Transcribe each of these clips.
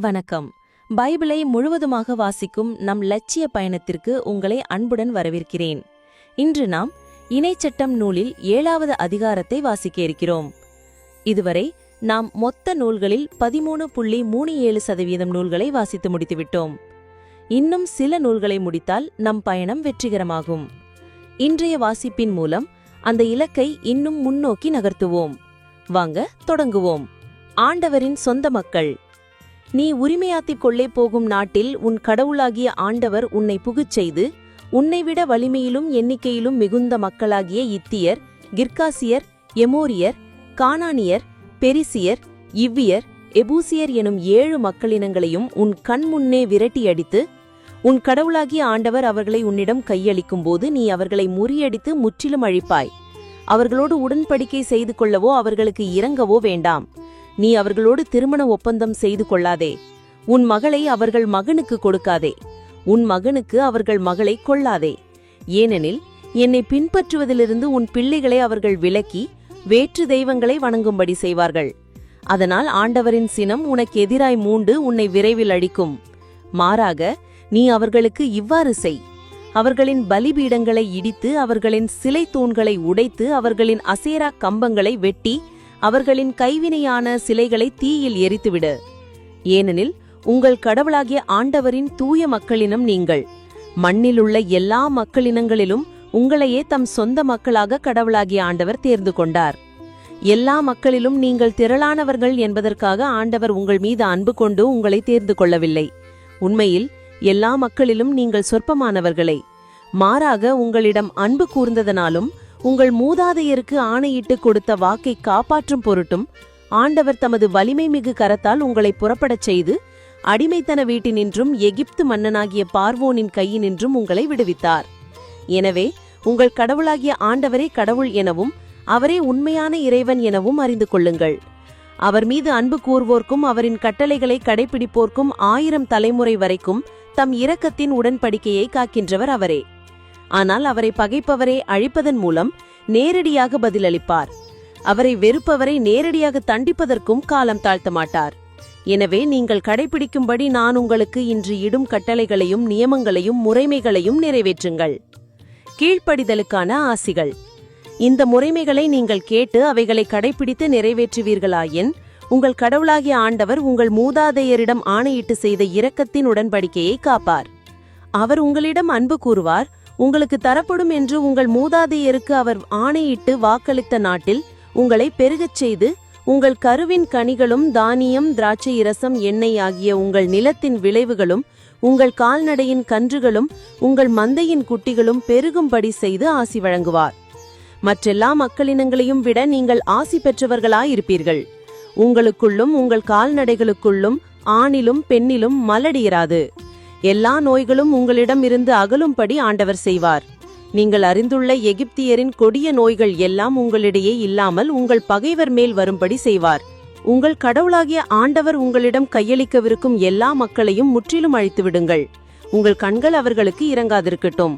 வணக்கம். பைபிளை முழுவதுமாக வாசிக்கும் நம் லட்சிய பயணத்திற்கு உங்களை அன்புடன் வரவேற்கிறேன். இன்று நாம் இணைச்சட்டம் நூலில் ஏழாவது அதிகாரத்தை வாசிக்க இருக்கிறோம். இதுவரை நாம் மொத்த நூல்களில் பதிமூணு புள்ளி மூணு ஏழு சதவீதம் நூல்களை வாசித்து முடித்துவிட்டோம். இன்னும் சில நூல்களை முடித்தால் நம் பயணம் வெற்றிகரமாகும். இன்றைய வாசிப்பின் மூலம் அந்த இலக்கை இன்னும் முன்னோக்கி நகர்த்துவோம். வாங்க தொடங்குவோம். ஆண்டவரின் சொந்த மக்கள் நீ உரிமையாத்திக் கொள்ளே போகும் நாட்டில் உன் கடவுளாகிய ஆண்டவர் உன்னை புகுச் செய்து உன்னைவிட வலிமையிலும் எண்ணிக்கையிலும் மிகுந்த மக்களாகிய இத்தியர் கிர்காசியர் எமோரியர் கானானியர் பெரிசியர் இவ்வியர் எபூசியர் எனும் ஏழு மக்களினங்களையும் உன் கண் முன்னே விரட்டியடித்து உன் கடவுளாகிய ஆண்டவர் அவர்களை உன்னிடம் கையளிக்கும்போது நீ அவர்களை முறியடித்து முற்றிலும் அழிப்பாய். அவர்களோடு உடன்படிக்கை செய்து கொள்ளவோ அவர்களுக்கு இறங்கவோ வேண்டாம். நீ அவர்களோடு திருமண ஒப்பந்தம் செய்து கொள்ளாதே. உன் மகளை அவர்கள் மகனுக்கு கொடுக்காதே. உன் மகனுக்கு அவர்கள் மகளை கொள்ளாதே. ஏனெனில் என்னை பின்பற்றுவதிலிருந்து உன் பிள்ளைகளை அவர்கள் விலக்கி வேற்று தெய்வங்களை வணங்கும்படி செய்வார்கள். அதனால் ஆண்டவரின் சினம் உனக்கு எதிராய் மூண்டு உன்னை விரைவில் அழிக்கும். மாறாக நீ அவர்களுக்கு இவ்வாறு செய். அவர்களின் பலிபீடங்களை இடித்து அவர்களின் சிலை தூண்களை உடைத்து அவர்களின் அசேரா கம்பங்களை வெட்டி அவர்களின் கைவினையான சிலைகளை தீயில் எரித்துவிடு. ஏனெனில் உங்கள் கடவுளாகிய ஆண்டவரின் தூய மக்களினம் நீங்கள். மண்ணிலுள்ள எல்லா மக்களினங்களிலும் உங்களையே தம் சொந்த மக்களாக கடவுளாகிய ஆண்டவர் தேர்ந்து கொண்டார். எல்லா மக்களிலும் நீங்கள் திரளானவர்கள் என்பதற்காக ஆண்டவர் உங்கள் மீது அன்பு கொண்டு உங்களை தேர்ந்து கொள்ளவில்லை. உண்மையில் எல்லா மக்களிலும் நீங்கள் சொற்பமானவர்களே. மாறாக உங்களிடம் அன்பு கூர்ந்ததனாலும் உங்கள் மூதாதையருக்கு ஆணையிட்டு கொடுத்த வாக்கை காப்பாற்றும் பொருட்டும் ஆண்டவர் தமது வலிமை மிகு கரத்தால் உங்களை புறப்படச் செய்து அடிமைத்தன வீட்டினின்றும் எகிப்து மன்னனாகிய பார்வோனின் கையினின்றும் உங்களை விடுவித்தார். எனவே உங்கள் கடவுளாகிய ஆண்டவரே கடவுள் எனவும் அவரே உண்மையான இறைவன் எனவும் அறிந்து கொள்ளுங்கள். அவர் மீது அன்பு கூர்வோர்க்கும் அவரின் கட்டளைகளை கடைபிடிப்போர்க்கும் ஆயிரம் தலைமுறை வரைக்கும் தம் இரக்கத்தின் உடன்படிக்கையை காக்கின்றவர் அவரே. ஆனால் அவரை பகைப்பவரை அழிப்பதன் மூலம் நேரடியாக பதிலளிப்பார். அவரை வெறுப்பவரை நேரடியாக தண்டிப்பதற்கும் காலம் தாழ்த்த மாட்டார். எனவே நீங்கள் கடைபிடிக்கும்படி நான் உங்களுக்கு இன்று இடும் கட்டளைகளையும் நியமங்களையும் முறைமைகளையும் நிறைவேற்றுங்கள். கீழ்ப்படிதலுக்கான ஆசிகள். இந்த முறைமைகளை நீங்கள் கேட்டு அவைகளை கடைபிடித்து நிறைவேற்றுவீர்களாயின் உங்கள் கடவுளாகிய ஆண்டவர் உங்கள் மூதாதையரிடம் ஆணையிட்டு செய்த இரக்கத்தின் உடன்படிக்கையை காப்பார். அவர் உங்களிடம் அன்பு கூறுவார் உங்களுக்கு தரப்படும் என்று உங்கள் மூதாதையருக்கு அவர் ஆணையிட்டு வாக்களித்த நாட்டில் உங்களை பெருகச் செய்து உங்கள் கருவின் கனிகளும் தானியம் திராட்சை இரசம் எண்ணெய் ஆகிய உங்கள் நிலத்தின் விளைவுகளும் உங்கள் கால்நடையின் கன்றுகளும் உங்கள் மந்தையின் குட்டிகளும் பெருகும்படி செய்து ஆசி வழங்குவார். மற்றெல்லா மக்களினங்களையும் விட நீங்கள் ஆசி பெற்றவர்களாயிருப்பீர்கள். உங்களுக்குள்ளும் உங்கள் கால்நடைகளுக்குள்ளும் ஆணிலும் பெண்ணிலும் மலடியிராது. எல்லா நோய்களும் உங்களிடம் இருந்து அகலும்படி ஆண்டவர் செய்வார். நீங்கள் அறிந்துள்ள எகிப்தியரின் கொடிய நோய்கள் எல்லாம் உங்களிடையே இல்லாமல் உங்கள் பகைவர் மேல் வரும்படி செய்வார். உங்கள் கடவுளாகிய ஆண்டவர் உங்களிடம் கையளிக்கவிருக்கும் எல்லா மக்களையும் முற்றிலும் அழித்து விடுங்கள் உங்கள் கண்கள் அவர்களுக்கு இறங்காதிருக்கட்டும்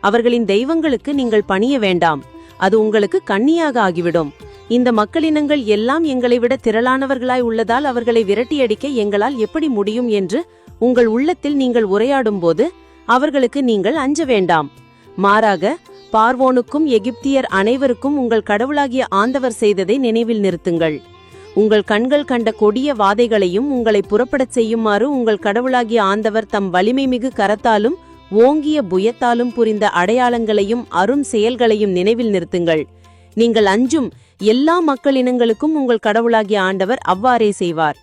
அவர்களின் தெய்வங்களுக்கு நீங்கள் பணிய வேண்டாம். அது உங்களுக்கு கண்ணியாக ஆகிவிடும். இந்த மக்களினங்கள் எல்லாம் எங்களை விட திரளானவர்களாய் உள்ளதால் அவர்களை விரட்டியடிக்க எங்களால் எப்படி முடியும் என்று உங்கள் உள்ளத்தில் நீங்கள் உரையாடும்போது அவர்களுக்கு நீங்கள் அஞ்ச வேண்டாம். மாறாக பார்வோனுக்கும் எகிப்தியர் அனைவருக்கும் உங்கள் கடவுளாகிய ஆண்டவர் செய்ததை நினைவில் நிறுத்துங்கள். உங்கள் கண்கள் கண்ட கொடிய வாதைகளையும் உங்களை புறப்படச் செய்யுமாறு உங்கள் கடவுளாகிய ஆண்டவர் தம் வலிமை மிகு கரத்தாலும் ஓங்கிய புயத்தாலும் புரிந்த அடையாளங்களையும் அரும் செயல்களையும் நினைவில் நிறுத்துங்கள். நீங்கள் அஞ்சும் எல்லா மக்களினங்களுக்கும் உங்கள் கடவுளாகிய ஆண்டவர் அவ்வாறே செய்வார்.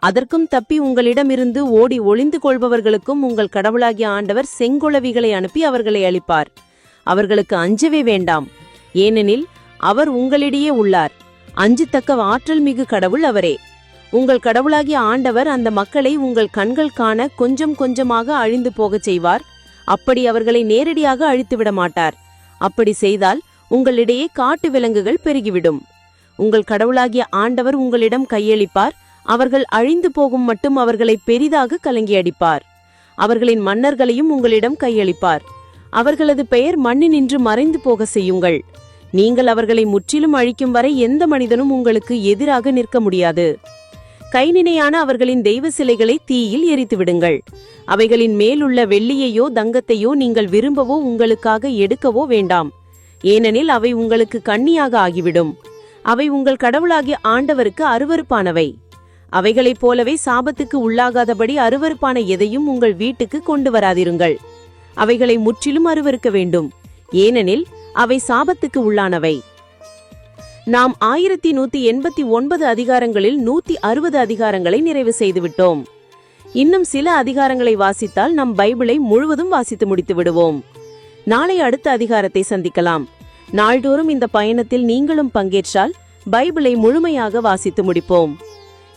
அதற்கும் தப்பி உங்களிடமிருந்து ஓடி ஒளிந்து கொள்பவர்களுக்கும் உங்கள் கடவுளாகிய ஆண்டவர் செங்குளவிகளை அனுப்பி அவர்களை அளிப்பார் அவர்களுக்கு அஞ்சவே வேண்டாம். ஏனெனில் அவர் உங்களிடையே உள்ளார். அஞ்சுத்தக்க ஆற்றல் மிகு கடவுள் அவரே. உங்கள் கடவுளாகிய ஆண்டவர் அந்த மக்களை உங்கள் கண்கள் காண கொஞ்சம் கொஞ்சமாக அழிந்து போகச் செய்வார். அப்படி அவர்களை நேரடியாக அழித்துவிட மாட்டார். அப்படி செய்தால் உங்களிடையே காட்டு விலங்குகள் பெருகிவிடும். உங்கள் கடவுளாகிய ஆண்டவர் உங்களிடம் கையளிப்பார். அவர்கள் அழிந்து போகும் மட்டும் அவர்களை பெரிதாக கலங்கி அடிப்பார் அவர்களின் மன்னர்களையும் உங்களிடம் கையளிப்பார். அவர்களது பெயர் மண்ணினின்று மறைந்து போக செய்யுங்கள். நீங்கள் அவர்களை முற்றிலும் அழிக்கும் வரை எந்த மனிதனும் உங்களுக்கு எதிராக நிற்க முடியாது. கைநினையான அவர்களின் தெய்வ சிலைகளை தீயில் எரித்து விடுங்கள். அவைகளின் மேலுள்ள வெள்ளியையோ தங்கத்தையோ நீங்கள் விரும்பவோ உங்களுக்காக எடுக்கவோ வேண்டாம். ஏனெனில் அவை உங்களுக்கு கண்ணியாக ஆகிவிடும். அவை உங்கள் கடவுளாகிய ஆண்டவருக்கு அருவருப்பானவை. அவைகளைப் போலவே சாபத்துக்கு உள்ளாகாதபடி அருவருப்பான எதையும் உங்கள் வீட்டுக்கு கொண்டு வராதிருங்கள். அவைகளை முற்றிலும் அருவருக்க வேண்டும். ஏனெனில் அவை சாபத்துக்கு உள்ளானவை. நாம் ஆயிரத்தி நூத்தி எண்பத்தி ஒன்பது அதிகாரங்களில் நூத்தி அறுபது அதிகாரங்களை நிறைவு செய்துவிட்டோம். இன்னும் சில அதிகாரங்களை வாசித்தால் நம் பைபிளை முழுவதும் வாசித்து முடித்து விடுவோம். நாளை அடுத்த அதிகாரத்தை சந்திக்கலாம். நாள்தோறும் இந்த பயணத்தில் நீங்களும் பங்கேற்றால் பைபிளை முழுமையாக வாசித்து முடிப்போம்.